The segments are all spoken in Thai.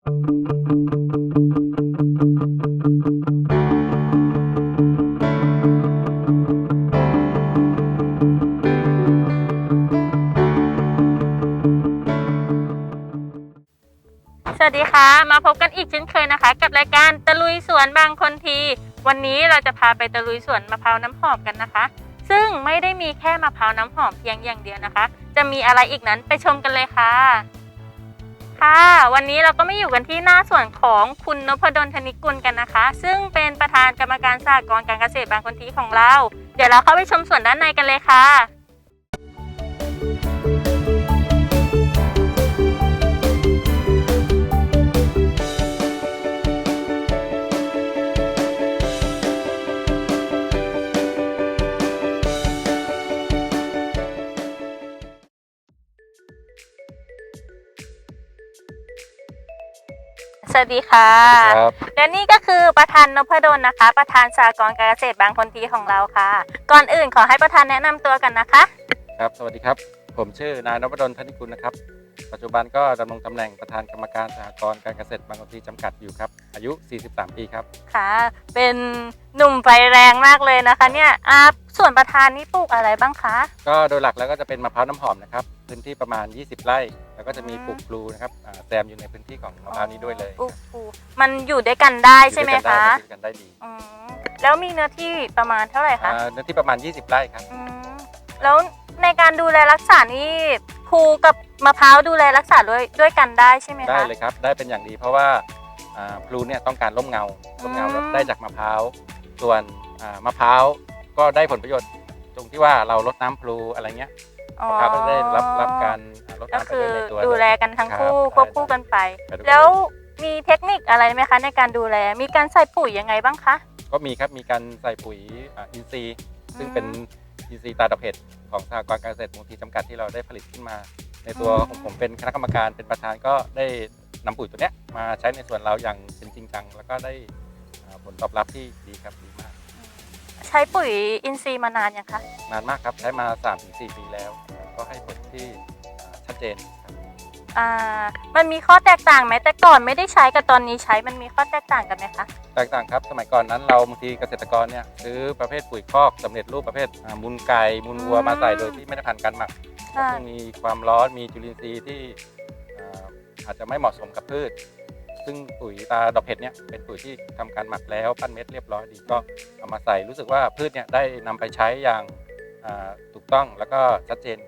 สวัสดีค่ะ มาพบกันอีกเช่นเคยนะคะ กับรายการตะลุยสวนบางคนที วันนี้เราจะพาไปตะลุยสวนมะพร้าวน้ำหอมกันนะคะ ซึ่งไม่ได้มีแค่มะพร้าวน้ำหอมเพียงอย่างเดียวนะคะ จะมีอะไรอีกนั้นไปชมกันเลยค่ะ ค่ะ วันนี้เราก็ไม่อยู่กันที่หน้าสวนของคุณนพดลธนิกุลกันนะคะ ซึ่งเป็นประธานกรรมการสากรการเกษตรบางคนทีของเรา เดี๋ยวเราเข้าไปชมสวนด้านในกันเลยค่ะ สวัสดีค่ะ ครับและนี่ก็คือประธานนพดลนะคะ ประธานสากรณ์การเกษตรบางคนทีของเราค่ะ ก่อนอื่นขอให้ประธานแนะนำตัวกันนะคะ ครับ สวัสดีครับ ผมชื่อนายนพดลธนิกุลนะครับ ปัจจุบันก็ดำรงตำแหน่งประธานกรรมการสหกรณ์การเกษตรบางกอกทีจำกัดอยู่ครับ อายุ 43 ปีครับ ค่ะ เป็นหนุ่มไฟแรงมากเลยนะคะ เนี่ยอ่าส่วนประธานนี่ปลูกอะไรบ้างคะ ก็โดยหลักแล้วก็จะเป็นมะพร้าวน้ำหอมนะครับ พื้นที่ประมาณ 20 ไร่ แล้วก็จะมีปลูกพลูนะครับอ่าแซมอยู่ในพื้นที่ของมะพร้าวนี้ด้วยเลยปลูกปลูกมันอยู่ด้วยกันได้ใช่ไหมคะอยู่ด้วยกันได้ดีอืมแล้วมีเนื้อที่ประมาณเท่าไหร่คะอ่าเนื้อที่ประมาณ 20 ไร่ครับ อืมแล้วในการดูแลรักษานี่ครูกับมะพร้าวดูแลรักษาด้วยด้วยกันได้ใช่ไหมคะ ได้เลยครับ ได้เป็นอย่างดีเพราะว่าอ่าพลูเนี่ยต้องการร่มเงาร่มเงาอืม ได้จากมะพร้าว ส่วนอ่ามะพร้าวก็ได้ผลประโยชน์ตรงที่ว่าเราลดน้ำพลูอะไรเงี้ย อ๋อมะพร้าวก็ได้รับรับการอ่าลดก็น้ำไปคือด้วยในตัวดูแลกันทั้งคู่รับควบคู่กันไปไปด้วยกันแล้วมีเทคนิคอะไรไหมคะ ในการดูแลมีการใส่ปุ๋ยยังไงบ้างคะก็มีครับมีการใส่ปุ๋ยอ่าอินทรีย์ ซึ่งเป็นอินทรีย์ตาดอกเห็ดของสหกรณ์การเกษตรมูลที่จำกัดที่เราได้ผลิตขึ้นมา ในตัวของผมเป็นคณะกรรมการเป็นประธานก็ได้นำปุ๋ยตัวเนี้ยมาใช้ในส่วนเราอย่างเป็นจริงจังแล้วก็ได้อ่าผลตอบรับที่ดีครับดีมาก ใช้ปุ๋ยอินทรีย์มานานยังคะนานมากครับใช้มา3-4ปีแล้ว ก็ให้ผลที่อ่าชัดเจนครับอ่ามันมีข้อแตกต่างไหมแต่ก่อนไม่ได้ใช้กับตอนนี้ใช้มันมีข้อแตกต่างกันไหมคะแตกต่างครับสมัยก่อนนั้นเราบางทีเกษตรกรเนี่ยซื้อประเภทปุ๋ยคอกสำเร็จรูปประเภทอ่ามูลไก่มูลวัวมาใส่โดยที่ไม่ได้ผ่านการหมักใช่ซึ่งมีความร้อนมีจุลินทรีย์ที่อ่าอาจจะไม่เหมาะสมกับพืช ซึ่งปุ๋ยตาดอกเห็ดเนี่ยเป็นปุ๋ยที่ทำการหมักแล้วปั้นเม็ดเรียบร้อยดีก็เอามาใส่รู้สึกว่าพืชเนี่ยได้นำไปใช้อย่างอ่าถูกต้องแล้วก็ชัดเจน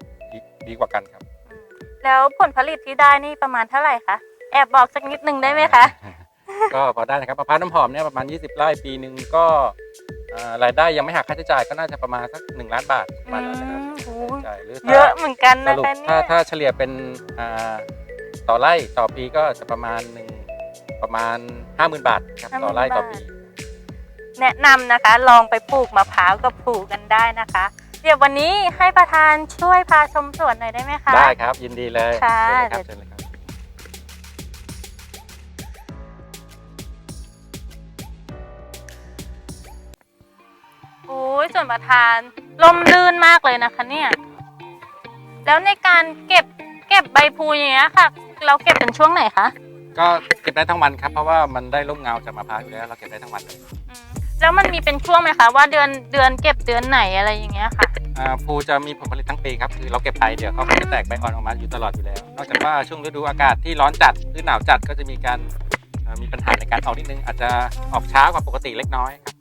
ดีดีกว่ากันครับอืมแล้วผลผลิตที่ได้นี่ประมาณเท่าไหร่คะ แอบบอกสักนิดนึงได้ไหมคะ ก็พอได้นะครับมะพร้าวน้ำหอมเนี่ยประมาณ 20 ไร่ปีหนึ่งก็อ่ารายได้ยังไม่หักค่าใช้จ่ายก็น่าจะประมาณสัก1ล้านบาทประมาณนั้นนะครับอืมโอ้ค่าใช้จ่ายหรือเยถ้าอะเหมือนกันสนะรุปคะเนี่ถ้ายถ้าเฉลี่ยเป็นอ่าต่อไร่ต่อปีก็จะประมาณหนึ่งประมาณ 50,000 บาทครับต่อไร่ต่อปี แนะนำนะคะ ลองไปปลูกมะพร้าวกับปลูกกันได้นะคะ เดี๋ยววันนี้ให้ประธานช่วยพาชมสวนหน่อยได้ไหมคะ ได้ครับยินดีเลยค่ะ เชิญเลยครับเชิญเลยครับ โอ้ยส่วนประธานลมลื่นมากเลยนะคะเนี่ย แล้วในการเก็บเก็บใบพลูอย่างเงี้ยค่ะ เราเก็บเป็นช่วงไหนคะ ก็เก็บได้ทั้งวันครับเพราะว่ามันได้ร่มเงาจากมะพร้าวอยู่แล้วเราเก็บได้ทั้งวันเลยอืม แล้วมันมีเป็นช่วงไหมคะว่าเดือนเดือนเก็บเดือนไหนอะไรอย่างเงี้ยค่ะ อ่าพลูจะมีผลผลิตทั้งปีครับคือเราเก็บไปเดี๋ยวเขาก็จะแตกใบอ่อนออกมาอยู่ตลอดอยู่แล้ว นอกจากว่าช่วงฤดูอากาศที่ร้อนจัดหรือหนาวจัดก็จะมีการอ่ามีปัญหาในการออกนิดนึง อาจจะออกช้ากว่าปกติเล็กน้อยครับ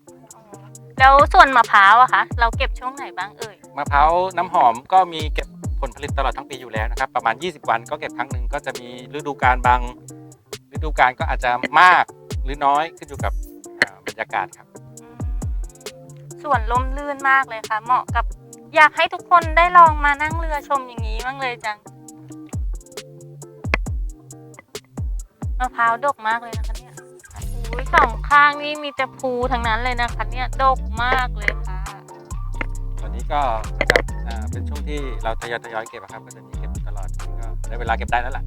แล้วส่วนมะพร้าวอะคะเราเก็บช่วงไหนบ้างเอ่ยมะพร้าวน้ำหอมก็มีเก็บผลผลิตตลอดทั้งปีอยู่แล้วนะครับประมาณ 20 วันก็เก็บครั้งหนึ่งก็จะมีฤดูกาลบางฤดูกาลก็อาจจะมากหรือน้อยขึ้นอยู่กับอ่าบรรยากาศครับ ส่วนลมลื่นมากเลยค่ะ เหมาะกับอยากให้ทุกคนได้ลองมานั่งเรือชมอย่างนี้บ้างเลยจังมะพร้าวดกมากเลยนะคะเนี่ยอุ้ยสองข้างนี่มีแต่ภูทั้งนั้นเลยนะคะ เนี่ยดกมากเลยค่ะตอนนี้ก็จะอ่าเป็นช่วงที่เราทยอยทยอยเก็บอะครับก็จะมีเก็บตลอดก็ได้เวลาเก็บได้แล้วล่ะ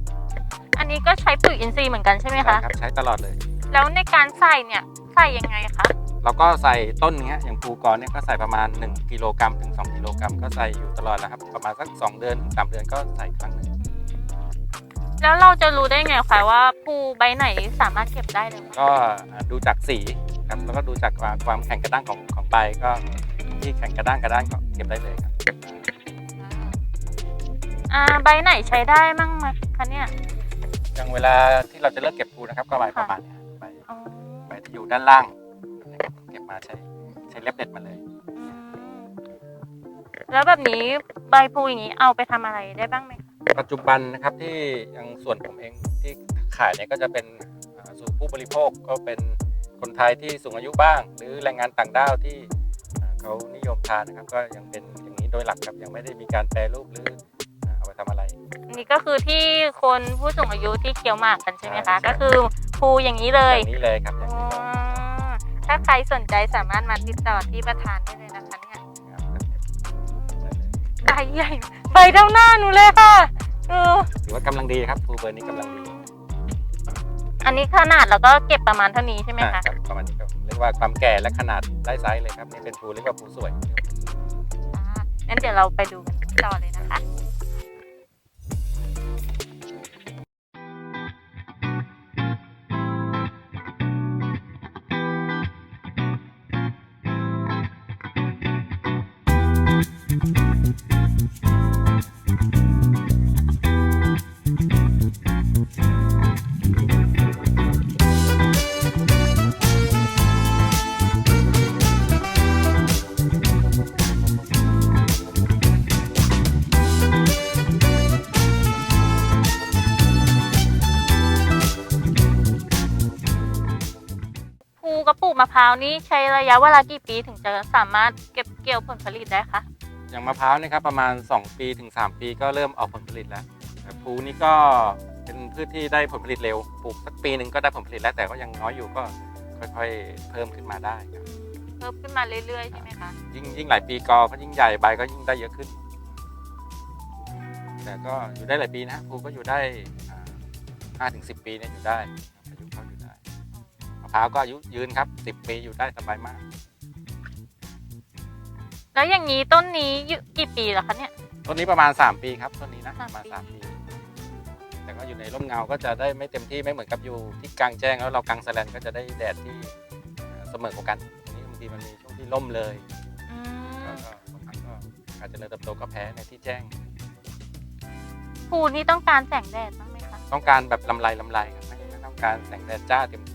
อันนี้ก็ใช้ปุ๋ยอินทรีย์เหมือนกันใช่ไหมใช่คะครับใช้ตลอดเลย แล้วในการใส่เนี่ยใส่ยังไงคะ เราก็ใส่ต้นเนี้ยอย่างภูกรเนี่ยก็ใส่ประมาณ 1กิโลกรัมถึง 2กิโลกรัมก็ใส่อยู่ตลอดนะครับ ประมาณสัก 2 เดือนถึง3เดือนก็ใส่ครั้งหนึ่งแล้วเราจะรู้ได้ไงคะว่าภูใบไหนสามารถเก็บได้เลยคะก็ดูจากสีครับแล้วก็ดูจากความความแข็งกระด้างของของใบก็ที่แข็งกระด้างกระด้างก็เก็บได้เลยครับอ่าใบไหนใช้ได้มั่งไหมคะเนี่ยอย่างเวลาที่เราจะเลือกเก็บภูนะครับ ก็ใบประมาณเนี้ยใบอ๋อใบที่อยู่ด้านล่างเก็บ มาใช้ใช้เล็บเด็ดมาเลยอืมแล้วแบบนี้ใบภูอย่างนี้เอาไปทำอะไรได้บ้างไหมคะปัจจุบันนะครับที่ยังส่วนผมเองที่ขายเนี่ยก็จะเป็นอ่าสู่ผู้บริโภคก็เป็นคนไทยที่สูงอายุบ้าง หรือแรงงานต่างด้าวที่อ่าเขานิยมทานนะครับก็ยังเป็นอย่างนี้โดยหลักครับยังไม่ได้มีการแปรรูปหรืออ่าเอาไปทำอะไรนี่ก็คือที่คนผู้สูงอายุที่เคี้ยวหมากกันใช่ไหมใช่คะใช่ก็คือภูอย่างนี้เลอยย่างนี้เลยครับอย่างอ๋อนี้เลยถ้าใครสนใจสามารถมาติดต่อที่ประธานได้เลยนะคะเนี่ยครับได้เลยใบใหญ่ใบเท่าหน้าหนูเลยค่ะเออถือว่ากำลังดีครับภูเบอร์นี้กำลังดีอันนี้ขนาดแล้วก็เก็บประมาณเท่านี้ใช่ไหมอ่าคะครับประมาณนี้ครับเรียกว่าความแก่และขนาดได้ไซส์เลยครับนี่เป็นภูเรียกว่าภูสวย อ่างั้นเดี๋ยวเราไปดูกันต่อเลยนะคะ ระปุกมะพร้าวนี้ใช้ระยะเวลากี่ปีถึงจะสามารถเก็บเกี่ยวผลผลิตได้คะ อย่างมะพร้าวนี่ครับประมาณ 2 ปีถึง 3 ปีก็เริ่มออกผลผลิตแล้วแต่ภูนี่ก็เป็นพืชที่ได้ผลผลิตเร็วปลูกสักปีหนึ่งก็ได้ผลผลิตแล้วแต่ก็ยังน้อยอยู่ก็ค่อยๆ เพิ่มขึ้นมาได้ครับเพิ่มขึ้นมาเรื่อยๆ ใช่ไหมคะ ยิ่งยิ่งหลายปีกอก็ยิ่งใหญ่ใบก็ยิ่งได้เยอะขึ้น แต่ก็อยู่ได้หลายปีนะภูก็อยู่ได้ห้าถึงสิปีเนี่ยอยู่ได้ ร้าวก็อายุยืนครับสิบปีอยู่ได้สบายมาก แล้วอย่างนี้ต้นนี้อยู่กี่ปีแล้วคะเนี่ย ต้นนี้ประมาณ 3 ปีครับต้นนี้นะสามประมาณปีสามปี แต่ก็อยู่ในร่มเงาก็จะได้ไม่เต็มที่ไม่เหมือนกับอยู่ที่กลางแจ้งแล้วเรากลางแสแลนก็จะได้แดดที่เอ่อเสมอกว่ากันอันนี้บางทีมันมีช่วงที่ร่มเลยอืก็มก็บางครั้งก็การเจริญเติบโตก็แพ้ในที่แจ้ง ภูนี่ต้องการแสงแดดบ้างไหมคะ ต้องการแบบลำไรลำไรครับไม่ไม่ต้องการแสงแดดจ้าเต็มท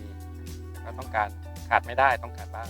ีแต่ ก็ต้องการขาดไม่ได้ต้องขาดบ้าง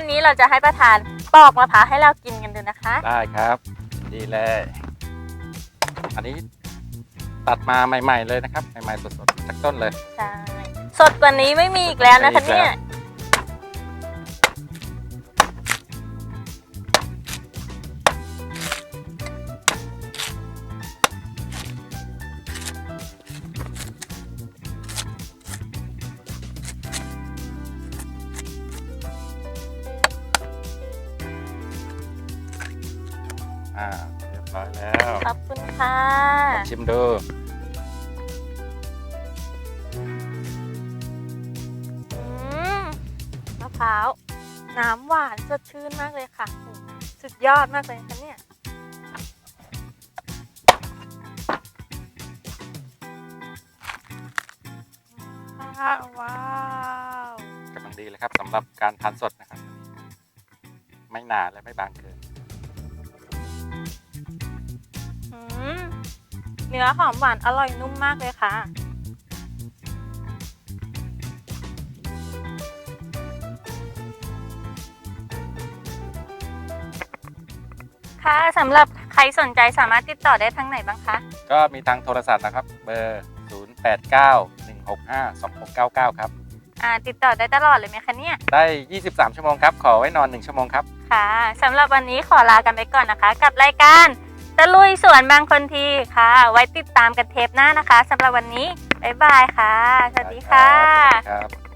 ววันนี้เราจะให้ประธานปอกมะพร้าวให้เรากินกันดูนะคะ ได้ครับ ดีเลย อันนี้ตัดมาใหม่ ๆ เลยนะครับ ใหม่ ๆ สดๆจากต้นเลย ใช่ สดกว่านี้ไม่มีอีกแล้วนะคะไม่มีอีกแล้ว อ่าเรียบร้อยแล้วขอบคุณค่ะลองชิมดูอืมมะพร้าวน้ำหวานสดชื่นมากเลยค่ะ สุดยอดมากเลยค่ะเนี่ย ว้าวว้าวกำลังดีเลยครับสำหรับการทานสดนะครับ ไม่หนาและไม่บางเกิน นื้อหอมหวานอร่อยนุ่มมากเลยค่ะ ค่ะสำหรับใครสนใจสามารถติดต่อได้ทางไหนบ้างคะ ก็มีทางโทรศัพท์นะครับ เบอร์ 0891652699 ครับ อ่า ติดต่อได้ตลอดเลยไหมคะเนี่ย ได้ 23 ชั่วโมงครับ ขอไว้นอน 1 ชั่วโมงครับ ค่ะสำหรับวันนี้ขอลากันไปก่อนนะคะ กับรายการ ตะลุยสวนบางคนทีค่ะ ไว้ติดตามกันเทปหน้านะคะสำหรับวันนี้ บ๊ายบายค่ะ สวัสดีค่ะ ครับ